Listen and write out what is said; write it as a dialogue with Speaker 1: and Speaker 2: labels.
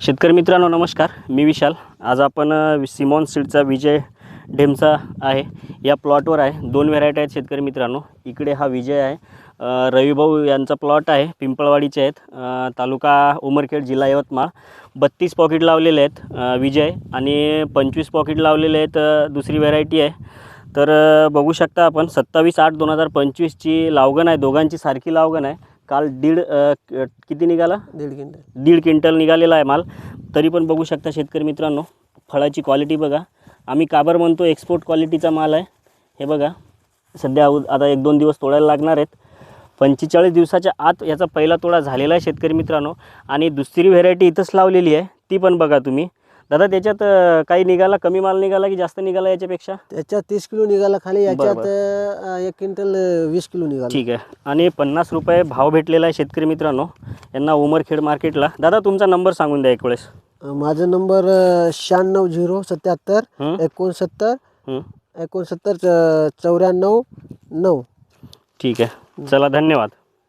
Speaker 1: शेतकरी मित्रांनो नमस्कार. मी विशाल. आज आपण सिमॉन सीडचा विजय ढेमचा आहे. या प्लॉटवर आहे. दोन व्हेरायटी आहेत शेतकरी मित्रांनो. इकडे हा विजय आहे. रविभाऊ यांचा प्लॉट आहे. पिंपळवाडीचे आहेत. तालुका उमरखेड जिल्हा यवतमाळ. बत्तीस पॉकेट लावलेले आहेत विजय. आणि पंचवीस पॉकेट लावलेले आहेत दुसरी व्हेरायटी आहे. तर बघू शकता आपण सत्तावीस आठ दोन हजार पंचवीसची लावगण आहे. दोघांची सारखी लावगण आहे. काल दीड अ, क- किती निघाला?
Speaker 2: दीड क्विंटल.
Speaker 1: दीड क्विंटल निघालेला आहे माल. तरी पण बघू शकता शेतकरी मित्रांनो फळाची क्वालिटी बघा. आम्ही काबर म्हणतो एक्सपोर्ट क्वालिटीचा माल आहे. हे बघा सध्या उ- आता एक दोन दिवस तोडायला लागणार आहेत. पंचेचाळीस दिवसाच्या आत याचा पहिला तोडा झालेला आहे शेतकरी मित्रांनो. आणि दुसरी व्हेरायटी इथंच लावलेली आहे. ती पण बघा तुम्ही. दादा त्याच्यात अं, काही निघाला कमी माल निघाला की जास्त निघाला याच्यापेक्षा?
Speaker 2: त्याच्यात तीस किलो निघाला खाली याच्यात. अं, एक क्विंटल अं, वीस किलो निघाला.
Speaker 1: ठीक आहे. आणि पन्नास रुपये भाव भेटलेला आहे शेतकरी मित्रांनो. यांना उमरखेड मार्केटला. दादा तुमचा नंबर सांगून द्या एक वेळेस
Speaker 2: अं, माझा नंबर शहाण्णव झिरो सत्याहत्तर
Speaker 1: हं?
Speaker 2: एकोणसत्तर
Speaker 1: हं.
Speaker 2: एकोणसत्तर च- चौऱ्याण्णव नऊ.
Speaker 1: ठीक आहे. चला धन्यवाद.